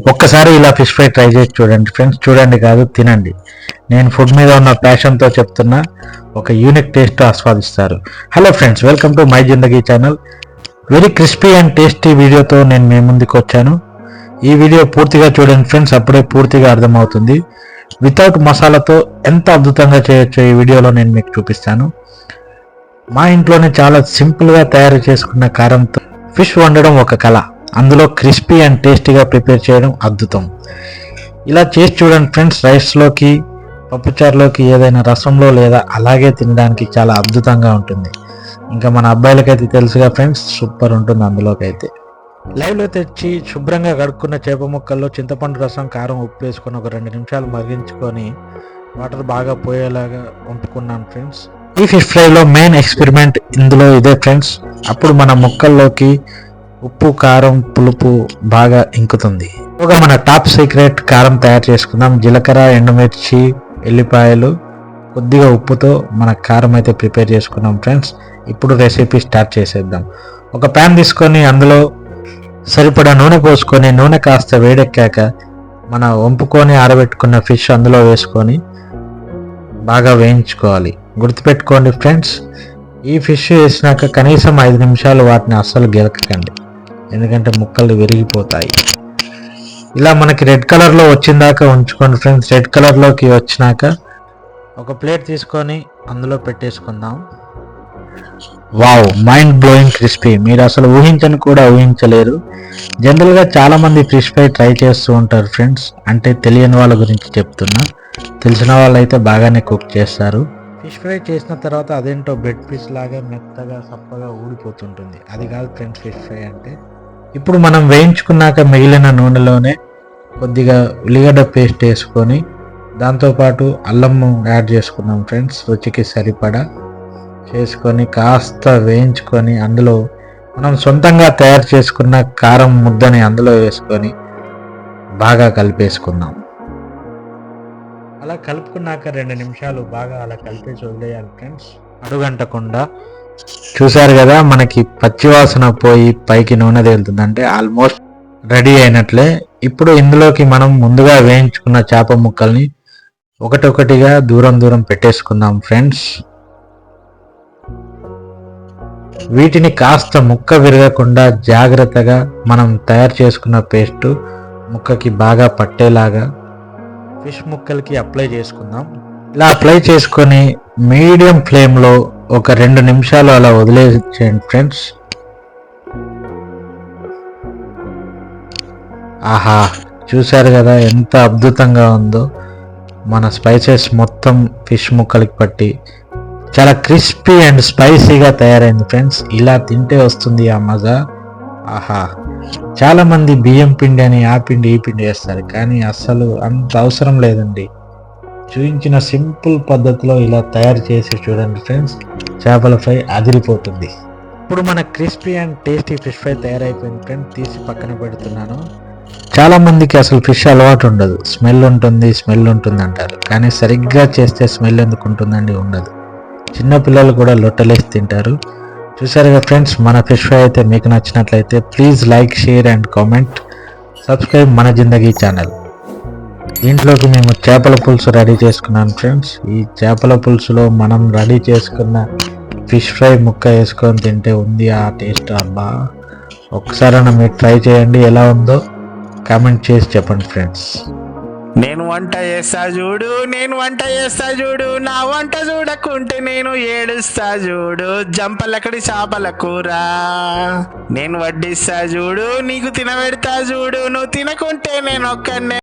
ఒక్కసారి ఇలా fish fry try చేసి చూడండి. ఫ్రెండ్స్ చూడండి కాదు తినండి. నేను ఫుడ్ మీద ఉన్న ప్యాషన్తో చెప్తున్నా ఒక unique taste ఆస్వాదిస్తారు. Hello friends welcome to my Zindagi channel very crispy and tasty వీడియోతో నేను మీ ముందుకు వచ్చాను. ఈ వీడియో పూర్తిగా చూడండి ఫ్రెండ్స్ అప్పుడే పూర్తిగా అర్థమవుతుంది. వితౌట్ మసాలాతో ఎంత అద్భుతంగా చేయొచ్చో ఈ వీడియోలో నేను మీకు చూపిస్తాను. మా ఇంట్లోనే చాలా సింపుల్గా తయారు చేసుకున్న కారంతో ఫిష్ వండడం ఒక కళ. అందులో క్రిస్పీ అండ్ టేస్టీగా ప్రిపేర్ చేయడం అద్భుతం. ఇలా చేసి చూడండి ఫ్రెండ్స్ రైస్లోకి పప్పుచారులోకి ఏదైనా రసంలో లేదా అలాగే తినడానికి చాలా అద్భుతంగా ఉంటుంది. ఇంకా మన అబ్బాయిలకైతే తెలుసుగా ఫ్రెండ్స్ సూపర్ ఉంటుంది అందులోకి అయితే లైవ్లో తెచ్చి శుభ్రంగా కడుక్కున్న చేప ముక్కల్లో చింతపండు రసం కారం ఉప్పు వేసుకొని ఒక రెండు నిమిషాలు మరిగించుకొని వాటర్ బాగా పోయేలాగా వంపుకున్నాను ఫ్రెండ్స్. ఈ ఫిష్ ఫ్రైలో మెయిన్ ఎక్స్పెరిమెంట్ ఇందులో ఇదే ఫ్రెండ్స్. అప్పుడు మన ముక్కల్లోకి ఉప్పు కారం పులుపు బాగా ఇంకుతుంది. ఒక మన టాప్ సీక్రెట్ కారం తయారు చేసుకుందాం. జీలకర్ర ఎండుమిర్చి ఎల్లిపాయలు కొద్దిగా ఉప్పుతో మన కారం అయితే ప్రిపేర్ చేసుకున్నాం ఫ్రెండ్స్. ఇప్పుడు రెసిపీ స్టార్ట్ చేసేద్దాం. ఒక ప్యాన్ తీసుకొని అందులో సరిపడా నూనె పోసుకొని నూనె కాస్త వేడెక్కాక మన వంపుకొని ఆరబెట్టుకున్న ఫిష్ అందులో వేసుకొని బాగా వేయించుకోవాలి. గుర్తుపెట్టుకోండి ఫ్రెండ్స్ ఈ ఫిష్ వేసినాక కనీసం ఐదు నిమిషాలు వాటిని అస్సలు గెలకకండి. ఎందుకంటే ముక్కలు విరిగిపోతాయి. ఇలా మనకి రెడ్ కలర్లో వచ్చిందాక ఉంచుకోండి ఫ్రెండ్స్. రెడ్ కలర్లోకి వచ్చినాక ఒక ప్లేట్ తీసుకొని అందులో పెట్టేసుకుందాం. వావ్ మైండ్ బ్లోయింగ్ క్రిస్పీ మీరు అసలు ఊహించని కూడా ఊహించలేరు. జనరల్గా చాలామంది ఫిష్ ఫ్రై ట్రై చేస్తూ ఉంటారు ఫ్రెండ్స్. అంటే తెలియని వాళ్ళ గురించి చెప్తున్నా. తెలిసిన వాళ్ళు అయితే బాగానే కుక్ చేస్తారు. ఫిష్ ఫ్రై చేసిన తర్వాత అదేంటో బెడ్ పీస్ లాగా మెత్తగా సప్పగా ఊడిపోతుంటుంది. అది కాదు ఫ్రెండ్స్ ఫిష్ ఫ్రై అంటే ఇప్పుడు మనం వేయించుకున్నాక మిగిలిన నూనెలోనే కొద్దిగా ఉల్లిగడ్డ పేస్ట్ వేసుకొని దాంతోపాటు అల్లం యాడ్ చేసుకున్నాం ఫ్రెండ్స్ రుచికి సరిపడా. చేసుకొని కాస్త వేయించుకొని అందులో మనం సొంతంగా తయారు చేసుకున్న కారం ముద్దని అందులో వేసుకొని బాగా కలిపేసుకుందాం. అలా కలుపుకున్నాక రెండు నిమిషాలు బాగా అలా కలిపేసి వదిలేయాలి ఫ్రెండ్స్. అడుగంటకుండా చూసారు కదా మనకి పచ్చివాసన పోయి పైకి నూనె తేలుతుంది. అంటే ఆల్మోస్ట్ రెడీ అయినట్లే. ఇప్పుడు ఇందులోకి మనం ముందుగా వేయించుకున్న చేప ముక్కల్ని ఒకటొకటిగా దూరం దూరం పెట్టేసుకుందాం ఫ్రెండ్స్. వీటిని కాస్త ముక్క విరగకుండా జాగ్రత్తగా మనం తయారు చేసుకున్న పేస్ట్ ముక్కకి బాగా పట్టేలాగా ఫిష్ ముక్కలకి అప్లై చేసుకుందాం. ఇలా అప్లై చేసుకొని మీడియం ఫ్లేమ్లో ఒక రెండు నిమిషాలు అలా వదిలేసేయండి ఫ్రెండ్స్. ఆహా చూశారు కదా ఎంత అద్భుతంగా ఉందో. మన స్పైసెస్ మొత్తం ఫిష్ ముక్కలకి పట్టి చాలా క్రిస్పీ అండ్ స్పైసీగా తయారైంది ఫ్రెండ్స్. ఇలా తింటే వస్తుంది ఆ మజా. ఆహా చాలామంది బియ్యం పిండి అని ఆ పిండి ఈ పిండి వేస్తారు కానీ అస్సలు అంత అవసరం లేదండి. చూపించిన సింపుల్ పద్ధతిలో ఇలా తయారు చేసి చూడండి ఫ్రెండ్స్. చేపల ఫ్రై అదిరిపోతుంది. ఇప్పుడు మన crispy and tasty fish fry తయారైపోయింది ఫ్రెండ్స్. తీసి పక్కన పెడుతున్నాను. చాలా మందికి అసలు ఫిష్ అలవాటు ఉండదు. స్మెల్ ఉంటుంది స్మెల్ ఉంటుంది అంటారు. కానీ సరిగ్గా చేస్తే స్మెల్ ఎందుకు ఉంటుందండి? ఉండదు. చిన్న పిల్లలు కూడా లొట్టలేసి తింటారు. చూసారుగా ఫ్రెండ్స్ మన ఫిష్ ఫ్రై అయితే మీకు నచ్చినట్లయితే please like share and comment. Subscribe మన జిందగీ ఛానల్. దీంట్లోకి మేము చేపల పులుసు రెడీ చేసుకున్నాను ఫ్రెండ్స్. ఈ చేపల పులుసులో మనం రెడీ చేసుకున్న ఫిష్ ఫ్రై ముక్క వేసుకొని తింటే ఉంది ఆ టేస్ట్. అబ్బా! ఒకసారైనా మీరు ట్రై చేయండి ఎలా ఉందో కామెంట్ చేసి చెప్పండి ఫ్రెండ్స్. నేను వంట చేస్తా చూడు నేను వంట చేస్తా చూడు నా వంట చూడకుంటే నేను ఏడుస్తా చూడు జంపలకడి చేపల కూర. నేను వడ్డిస్తా చూడు నీకు తినబెడతా చూడు నువ్వు తినకుంటే నేను ఒక్కనే